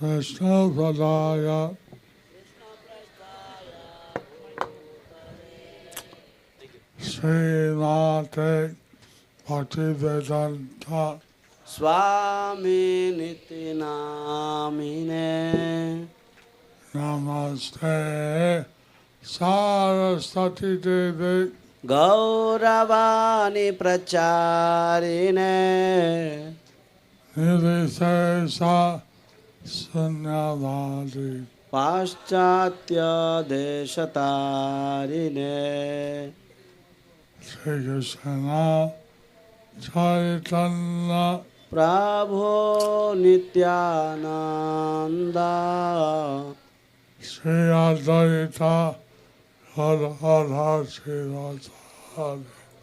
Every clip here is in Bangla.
विष्णुपदाय श्रीनाथे भक्तिवेदन्त स्वामी निति नामिने नमस्ते सारस्वती देवी गौरवाणी प्रचारिणे Gauravani Pracharine Nidhisesa Sunyavadi Paschatya Deshatarine Sri Krishna Chaitanya Prabhu Nityananda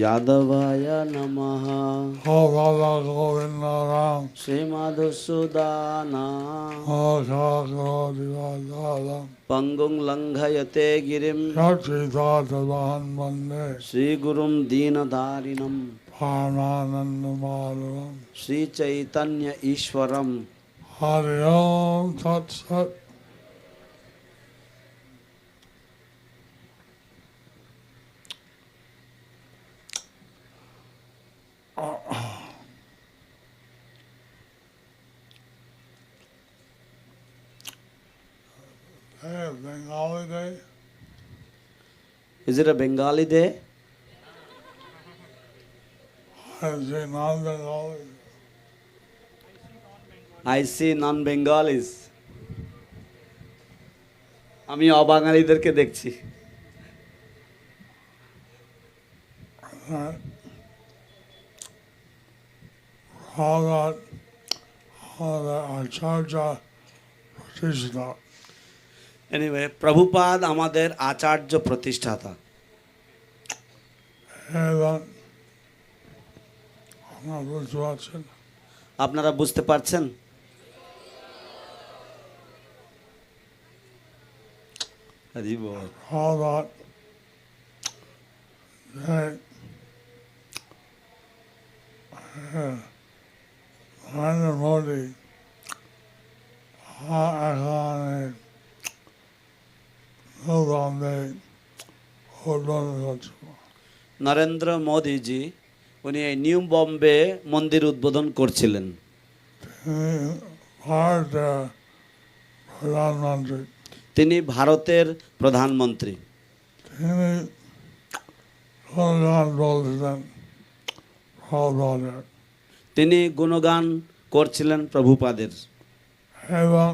यादवाय नमः हो बाबा गोविंद राम श्री मधुसूदाना हो साधुवादालम पंगुं लंघयते गिरिं सच्चिदात्मवान् वंदे श्रीगुरुं दीनधारिणं परमानन्दमाधवं श्रीचैतन्य ईश्वरं हरि ओं तत्सत् Is it a Bengali day? I say non-Bengali. I see non-Bengalis. আমি অবাঙালিদেরকে দেখছি Right. All that, all that Acharya Pratishtha. anyway Prabhupada আমাদের আচার্য প্রতিষ্ঠাতা। এবং আমরা বুঝতে আপনারা বুঝতে পারছেন? Modi নৌবান্ধে উদ্বোধন করছে নরেন্দ্র মোদীজি উনি এই নিউ বম্বে মন্দির উদ্বোধন করছিলেন। তিনি ভারতের প্রধানমন্ত্রী তিনি ভারতের প্রধানমন্ত্রী। তিনি গুণগান বলছিলেন তিনি গুণগান করছিলেন প্রভুপাদের। এবং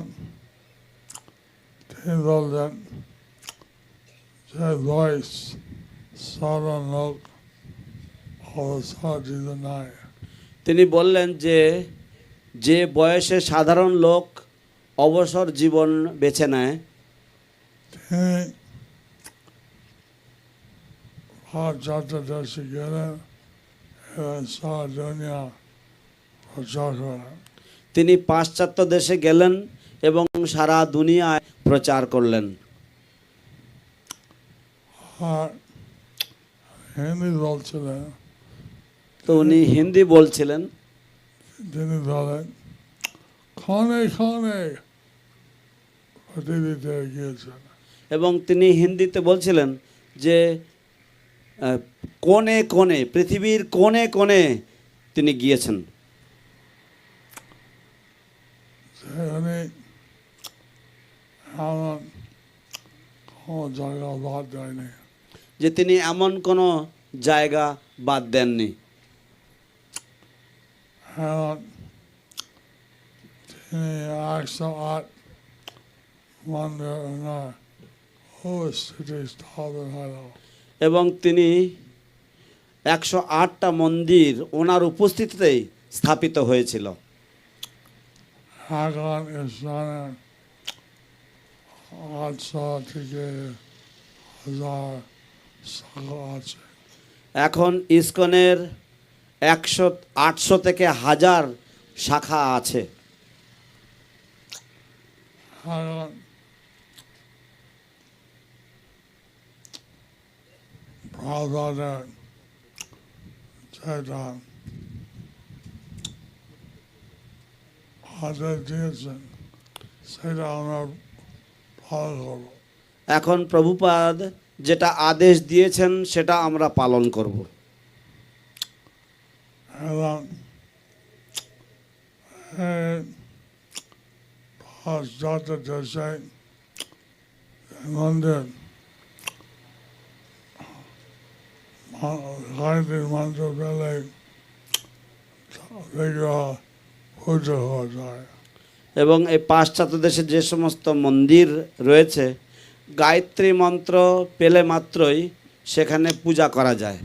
তিনি বললেন লোক অবস্থা দিতে নাই তিনি বললেন যে যে বয়সে সাধারণ লোক অবসর জীবন বেছে নেয় তিনি পাশ্চাত্য দেশে গেলেন এবং সারা দুনিয়া প্রচার করেন। তিনি পাশ্চাত্য দেশে গেলেন এবং সারা দুনিয়ায় প্রচার করলেন। আর হিন্দি বলছিলেন। তো উনি হিন্দি বলছিলেন। তিনি ক্ষণে ক্ষণে পৃথিবীতে গিয়েছেন এবং তিনি হিন্দিতে বলছিলেন যে কোণে কোণে পৃথিবীর কোণে কোণে তিনি গিয়েছেন। সেখানে এমন কোনো জায়গা বাদ দেয়নি। যে তিনি এমন কোনো জায়গা বাদ দেননি। উপস্থিতি এবং তিনি একশো আটটা মন্দির ওনার উপস্থিতিতেই স্থাপিত হয়েছিল। ইসলামের আটশো থেকে হাজার এখন ইসকনের একশো আটশো থেকে হাজার শাখা আছে। সেটা এখন প্রভুপাদ যেটা আদেশ দিয়েছেন সেটা আমরা পালন করব। এবং দেশে পুজো যায়। এবং এই পাশ্চাত্য দেশে যে সমস্ত মন্দির রয়েছে গায়ত্রী মন্ত্র পেলে মাত্রই সেখানে পূজা করা যায়।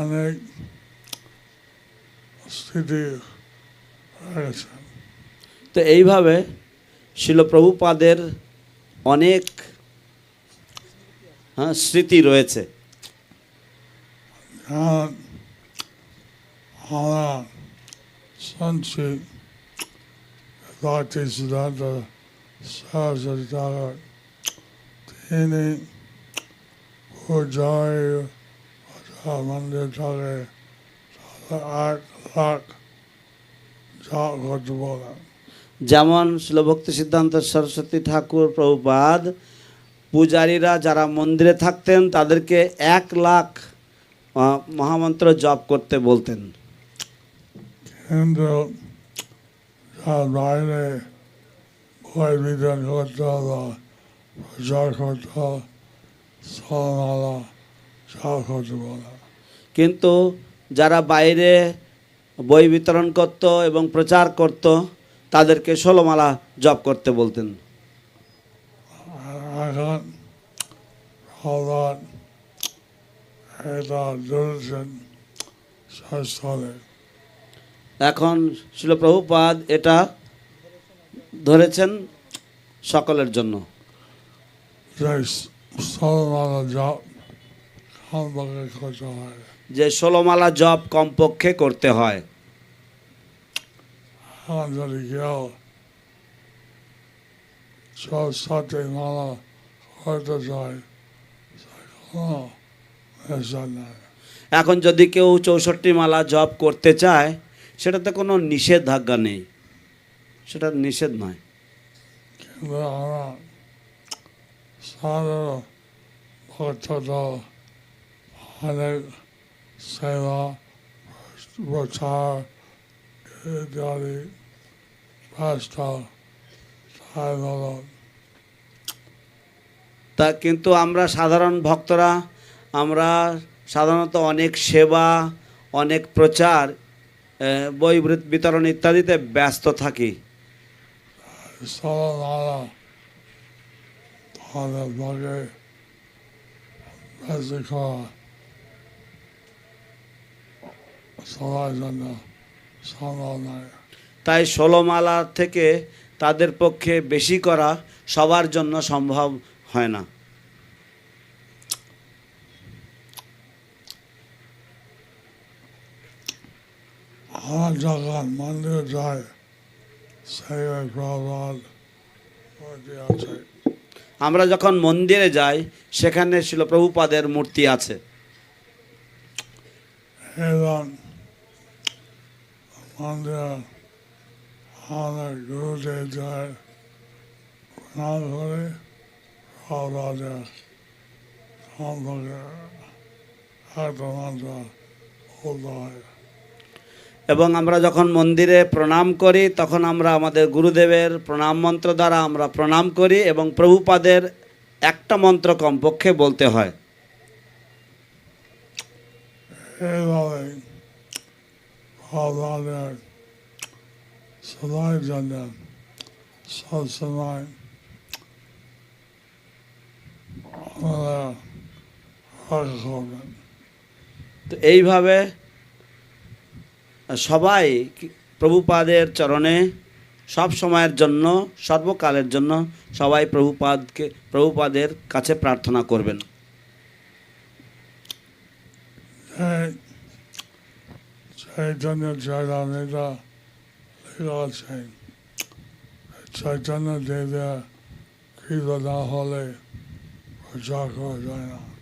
অনেক স্থিতি তো এইভাবে শিলপ্রভুপাদের অনেক হ্যাঁ স্মৃতি রয়েছে। যেমন ঠাকুর তিনি পূজায় মন্দির যেমন শিলভক্তি সিদ্ধান্ত সরস্বতী ঠাকুর প্রভুপাদ পূজারীরা যারা মন্দিরে থাকতেন, তাদেরকে এক লাখ মহামন্ত্র জপ করতে বলতেন। কিন্তু যার বাইরে বই বিধান করতে হলো প্রচার করতে হলো সমালা করতে বলে কিন্তু যারা বাইরে বই বিতরণ করত এবং প্রচার করত তাদেরকে ষোলোমালা জপ করতে বলতেন এখন প্রধান এটা ধরেছেন শাস্ত্রে এখন শিলপ্রভুপাদ এটা ধরেছেন সকলের জন্য। যে ষোলোমালা জপ কমপক্ষে করতে হয়। এখন যদি কেউ চৌষট্টি মালা জপ করতে চায় সেটাতে কোনো নিষেধাজ্ঞা নেই। সেটা নিষেধ নয়। তা কিন্তু আমরা সাধারণ ভক্তরা, আমরা সাধারণত অনেক সেবা, অনেক প্রচার বই বিতরণ ইত্যাদিতে ব্যস্ত থাকি। তাই ষোলোমালা থেকে তাদের পক্ষে বেশি করা সবার জন্য সম্ভব হয় না। আমার যখন মন্দির যায় সেই প্রভাব আছে আমরা যখন মন্দিরে যাই সেখানে ছিল প্রভুপাদের মূর্তি আছে। এবং মন্দির আমাদের গুরুদেব যায় প্রণাম করে প্রভাবের সম্পর্কে একটা মন্ত্র বলতে হয়। এবং আমরা যখন মন্দিরে প্রণাম করি তখন আমরা আমাদের গুরুদেবের প্রণাম মন্ত্র দ্বারা আমরা প্রণাম করি এবং প্রভুপাদের একটা মন্ত্র কমপক্ষে বলতে হয়। জন্য সবসময় আমাদের তো এইভাবে সবাই প্রভুপাদের চরণে সব সময়ের জন্য সর্বকালের জন্য সবাই প্রভুপাদকে প্রভুপাদের কাছে প্রার্থনা করবেন. Chaitanya Devya না হলে যায় না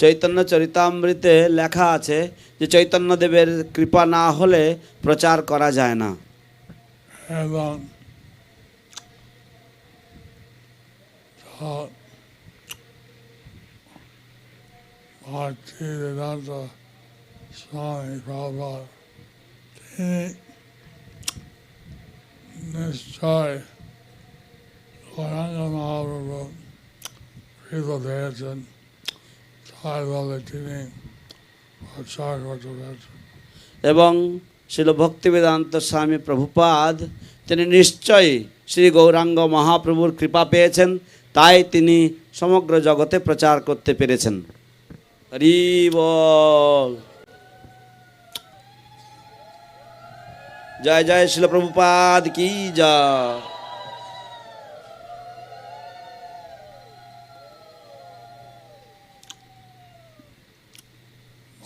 চৈতন্য চরিতামৃতে লেখা আছে যে চৈতন্যদেবের কৃপা না হলে প্রচার করা যায় না। এবং নিশ্চয় মহাপ্রভু কৃত পেয়েছেন। এবং শিল ভক্তিবেদান্ত স্বামী প্রভুপাদ, তিনি নিশ্চয়ই শ্রী গৌরাঙ্গ মহাপ্রভুর কৃপা পেয়েছেন, তাই তিনি সমগ্র জগতে প্রচার করতে পেরেছেন। হরি বল। জয় জয় শিল প্রভুপাদ কি জয়।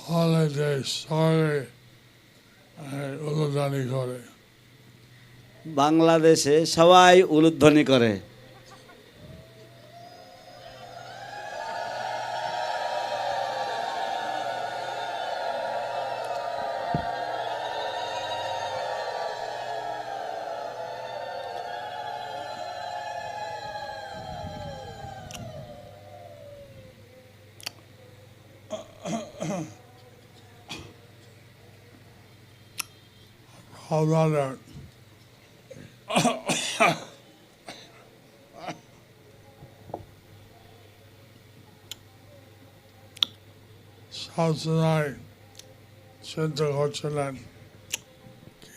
Holiday শহরে উলুধ্বনি করে। বাংলাদেশে সবাই উলুধ্বনি করে। Havlalar. সবসময় চিন্তা করছিলেন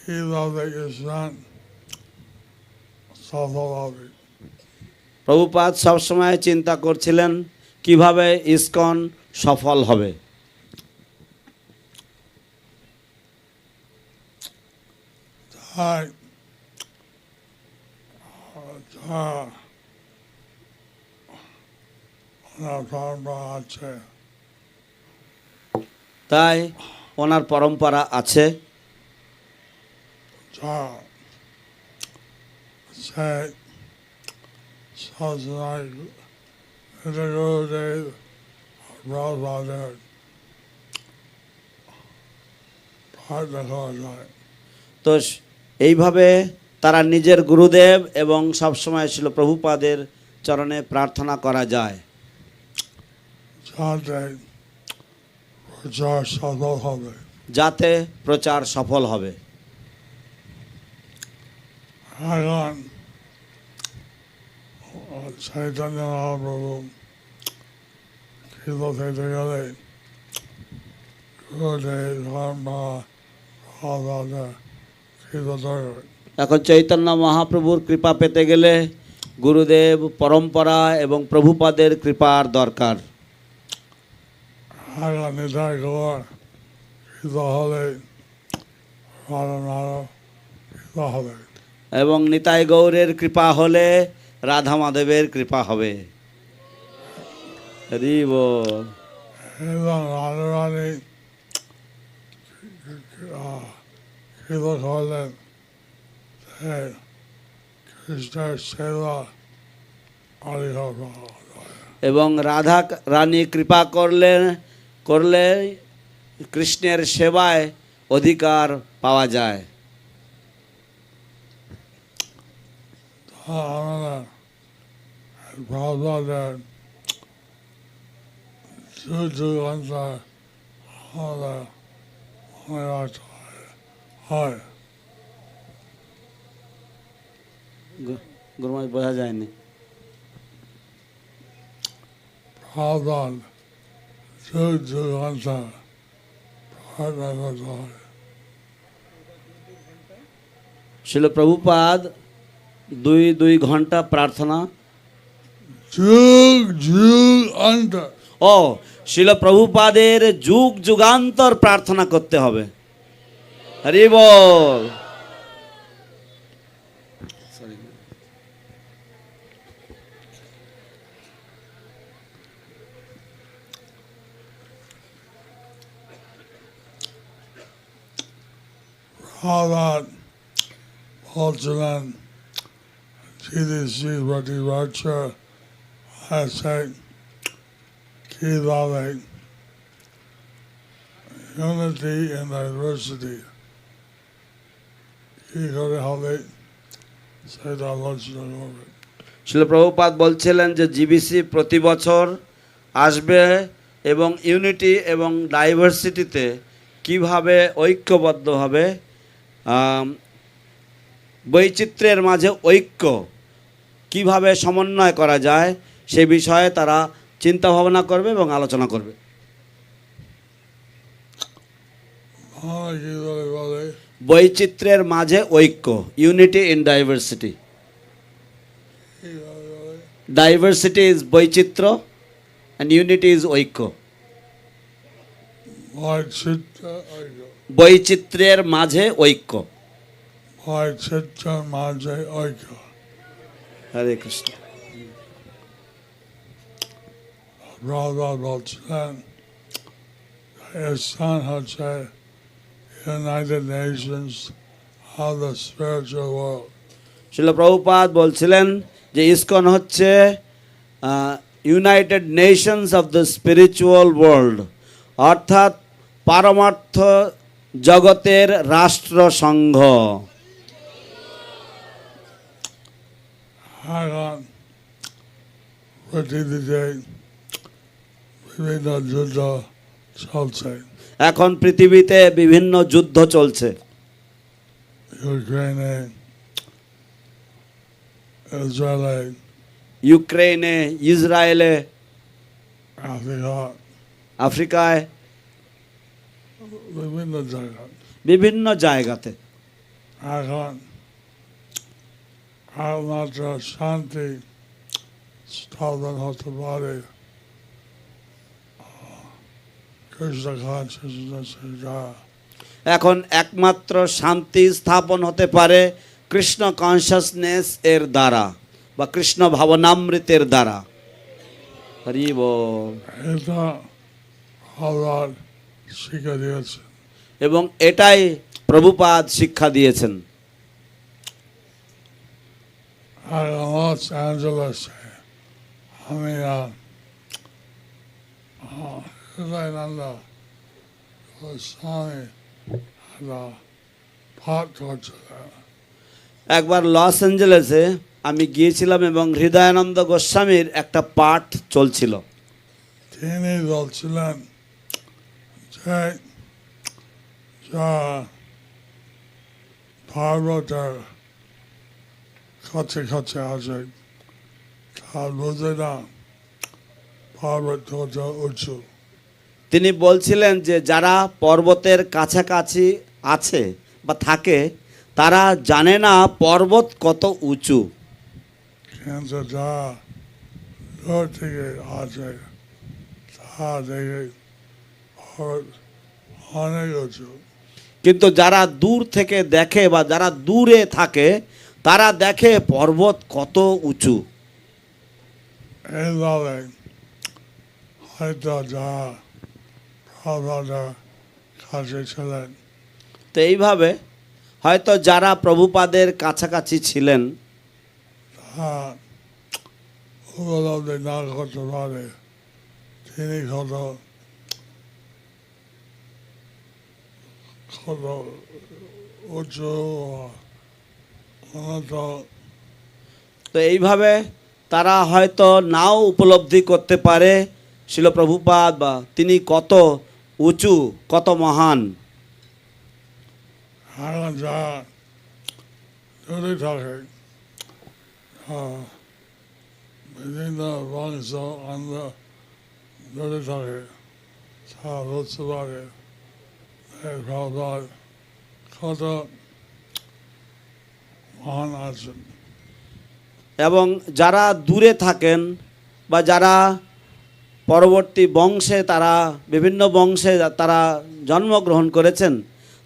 কীভাবে ইসলাম সফল হবে প্রভুপাদ সবসময় চিন্তা করছিলেন কীভাবে ইসকন সফল হবে। পরম্পরা আছে তাই ওনার পরম্পরা আছে। তো এইভাবে তারা নিজের গুরুদেব এবং সবসময় ছিল প্রভুপাদের চরণে প্রার্থনা করা যায়। যাতে প্রচার সফল হবে। যাতে প্রচার সফল হবে। চৈতন্য মহাপ্রভু কৃত থেকে গেলে গুরুদেব ধর্মা এখন চৈতন্য মহাপ্রভুর কৃপা পেতে গেলে গুরুদেব পরম্পরা এবং প্রভুপাদের কৃপার দরকার। এবং নিতাই গৌরের কৃপা হলে রাধা মাধবের কৃপা হবে। হরি বল। রানী কৃত হলেন সে কৃষ্ণের সেবা। এবং রাধা রানী কৃপা করলে করলে কৃষ্ণের সেবায় অধিকার পাওয়া যায় আমাদের হয়- বোঝা যায়নি। করতে হয় ছিল প্রভুপাদ দুই দুই ঘণ্টা প্রার্থনা। যুগ যুগ অন্তর। ও শিল প্রভুপাদের যুগ যুগান্তর প্রার্থনা করতে হবে। হরি বল প্রহ্লাদ বলছিলেন শ্রী শ্রী প্রতিবর্ষ আছে কীভাবে ইউনিটি ইন ডাইভার্সিটি কী করে হবে সেটা আলোচনা শিল বলছিলেন যে জিবিসি প্রতি বছর আসবে এবং ইউনিটি এবং ডাইভার্সিটিতে কীভাবে ঐক্যবদ্ধ হবে বৈচিত্র্যের মাঝে ঐক্য কীভাবে সমন্বয় করা যায় সে বিষয়ে তারা চিন্তা ভাবনা করবে এবং আলোচনা করবে। বৈচিত্র্যের মাঝে ঐক্য unity in diversity diversity is বৈচিত্র্য অ্যান্ড ইউনিটি ইজ ঐক্য. বৈচিত্র্যের মাঝে ঐক্য। বৈচিত্র্যের মাঝে ঐক্য। হরে কৃষ্ণ। প্রহ্লাদ বলছিলেন স্থান হচ্ছে United Nations of the spiritual world Srila Prabhupada বলছিলেন যে ইসকন হচ্ছে United Nations of the spiritual world অর্থাৎ পারমার্থ জগতের রাষ্ট্রসংঘ এখন পৃথিবীতে বিভিন্ন যুদ্ধ চলছে এখন পৃথিবীতে বিভিন্ন যুদ্ধ চলছে। ইউক্রেনে ইসরায়েলে আফ্রিকায় বিভিন্ন জায়গা বিভিন্ন জায়গাতে। এখন একমাত্র শান্তি স্থাপন হতে পারে কৃষ্ণ কৃষ্ণ এখন একমাত্র শান্তি স্থাপন হতে পারে কৃষ্ণ কনসাসনেস এর দ্বারা বা কৃষ্ণ ভাবনামৃতের দ্বারা দিয়েছে এবং এটাই প্রভুপাদ শিক্ষা দিয়েছেন আমি হৃদয়ানন্দ স্বামী একটা পাঠ করছিলেন একবার লস অ্যাঞ্জেলেসে আমি গিয়েছিলাম এবং হৃদয়ানন্দ গোস্বামীর একটা পাঠ চলছিল। তিনি বলছিলেন যে পার্বতের কাছে কাছে আছে তা বোঝে না কত উঁচু। তিনি বলছিলেন যে যারা পর্বতের কাছাকাছি আছে বা থাকে তারা জানে না পর্বত কত উঁচু। কিন্তু যা দূর থেকে আছে তা দেখে অনেক উঁচু। কিন্তু যারা দূর থেকে দেখে বা যারা দূরে থাকে তারা দেখে পর্বত কত উঁচু। হয়তো যা প্রভাবের কাছে ছিলেন। তো এইভাবে হয়তো যারা প্রভুপাদের কাছাকাছি ছিলেন তা উপলব্ধি না করতে পারে। তিনি কত কত উঁচু তো এইভাবে তারা হয়তো নাও উপলব্ধি করতে পারে শিল প্রভুপাদ বা তিনি কত উঁচু কত মহান? যা থাকে বিভিন্ন বংশ অন্য যদি থাকে। তা বুঝতে পারে কত মহান আছেন। এবং যারা দূরে থাকেন বা যারা পরবর্তী বংশে তারা বিভিন্ন বংশে তারা জন্মগ্রহণ করেছেন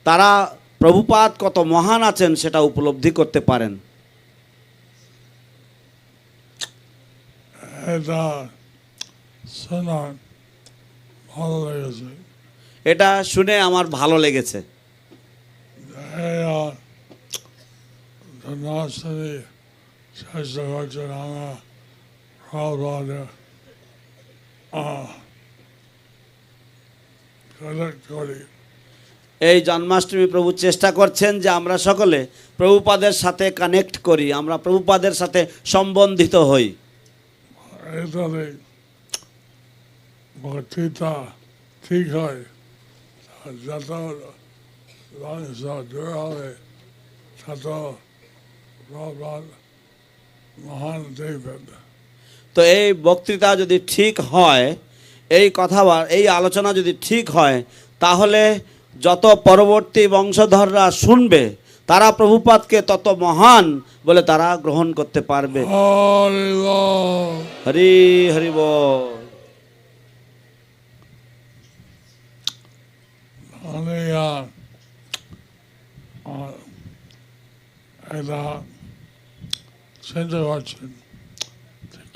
তারা প্রভুপাত কত মহান আছেন সেটা উপলব্ধি করতে পারেন। এটা শোনা ভালো লেগেছে। এটা শুনে আমার ভালো লেগেছে। চেষ্টা করছেন আমরা করি এই জন্মাষ্টমী প্রভু চেষ্টা করছেন যে আমরা সকলে প্রভুপাদের সাথে কানেক্ট করি, আমরা প্রভুপাদের সাথে সম্বন্ধিত হই। ঠিক হয় মহান দেখবেন তো এই বক্তৃতা যদি ঠিক হয়, এই কথা এই আলোচনা যদি ঠিক হয়, তাহলে যত পরবর্তী বংশধররা শুনবে, তারা প্রভুপাদকে তত মহান বলে তারা গ্রহণ করতে পারবে। হরি হরি বল। আমি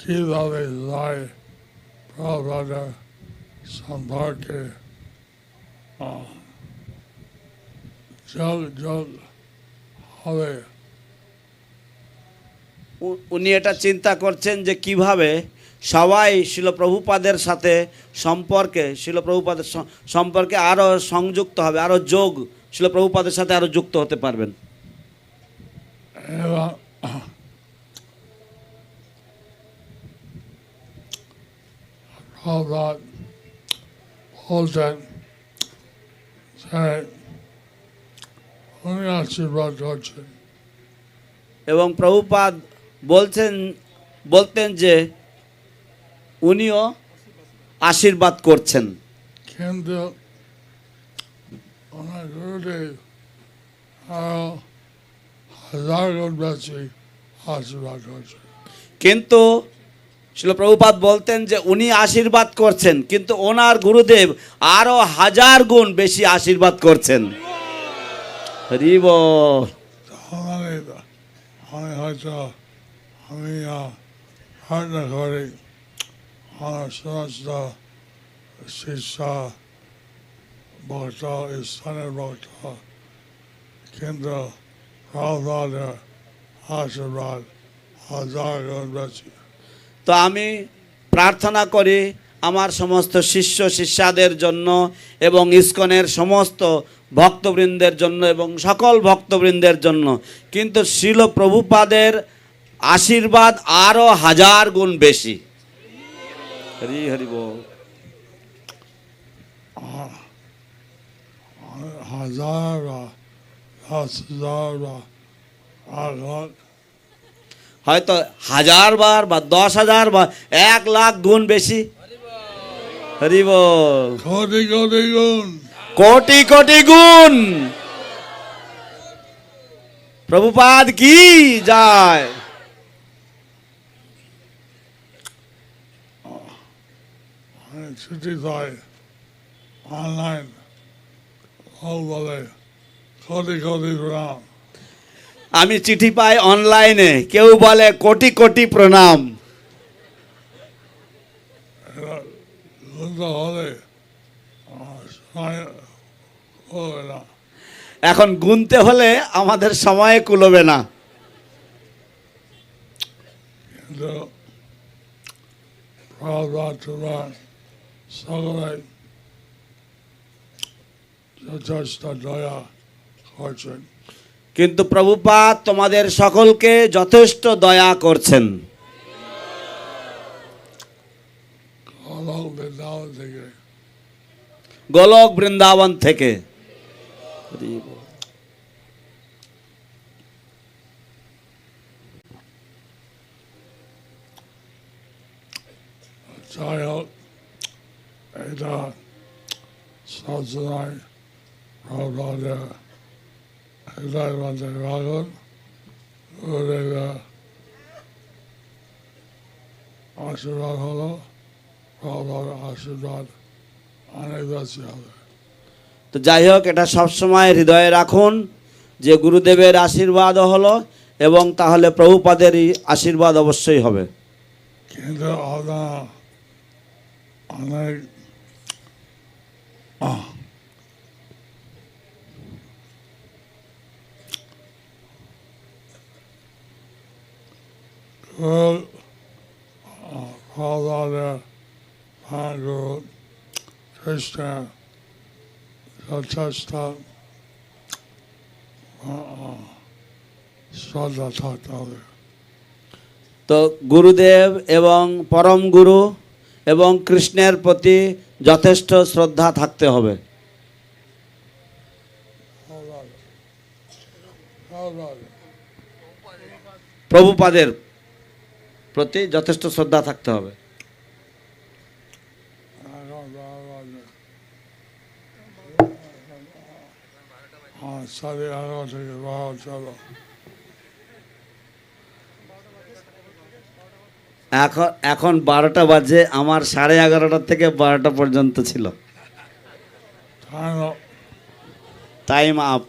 কীভাবে যায় প্রভাবের সম্পর্কে আহ, যোগ যোগ হবে উনি এটা চিন্তা করছেন যে কীভাবে সবাই শিলপ্রভুপাদের সাথে সম্পর্কে শিলপ্রভুপাদের সম্পর্কে আরও সংযুক্ত হবে আরও যোগ শিলপ্রভুপাদের সাথে আরও যুক্ত হতে পারবেন। এবং প্রভাব বলতেন যে উনি আশীর্বাদ করছেন এবং প্রভুপাদ বলছেন বলতেন যে উনিও আশীর্বাদ করছেন কিন্তু ওনার গুরুদেব আরও হাজার গুণ বেশি আশীর্বাদ করছেন কিন্তু শিলপ্রভুপাদ বলতেন যে উনি আশীর্বাদ করছেন কিন্তু ওনার গুরুদেব আরও হাজার গুণ বেশি আশীর্বাদ করছেন কিন্তু আশীর্বাদ হাজার গুণ বেশি তো আমি প্রার্থনা করি আমার সমস্ত শিষ্য শিষ্যাদের জন্য এবং ইস্কনের সমস্ত ভক্তবৃন্দের জন্য এবং সকল ভক্তবৃন্দের জন্য। কিন্তু শিল প্রভুপাদের আশীর্বাদ আরও হাজার গুণ বেশি। হরি হরি বল। হাজার হাজার হয়তো হাজার বার বা দশ হাজার বা এক লাখ গুণ বেশি। কোটি কোটি গুণ কোটি কোটি গুণ। প্রভুপাদ কি যায়? ছুটি হয় অনলাইন ও বলে কোটি কোটি প্রণাম আমি চিঠি পাই অনলাইনে। কেউ বলে কোটি কোটি প্রণাম। এখন গুনতে হলে আমাদের সময় কুলবে না। যথেষ্ট দয়া করছেন কিন্তু প্রভুপাদ তোমাদের সকলকে যথেষ্ট দয়া করছেন। অলক বৃন্দাবন থেকে। গোলক বৃন্দাবন থেকে। সবসময় প্রভাবের হৃদয় মধ্যে রাখুন গুরুদেবের আশীর্বাদ হলো আশীর্বাদ অনেক বেশি হবে তো যাই হোক এটা সবসময় হৃদয়ে রাখুন যে গুরুদেবের আশীর্বাদও হলো এবং তাহলে প্রভুপাদেরই আশীর্বাদ অবশ্যই হবে। কিন্তু অনেক uh, Father, Pangu, Krishna, যথেষ্ট শ্রদ্ধা থাকতে হবে তো গুরুদেব এবং পরম গুরু এবং কৃষ্ণের প্রতি যথেষ্ট শ্রদ্ধা থাকতে হবে। প্রভুপাদের প্রতি যথেষ্ট শ্রদ্ধা থাকতে হবে। এখন এখন বারোটা বাজে আমার সাড়ে এগারোটা থেকে বারোটা পর্যন্ত ছিল। Time up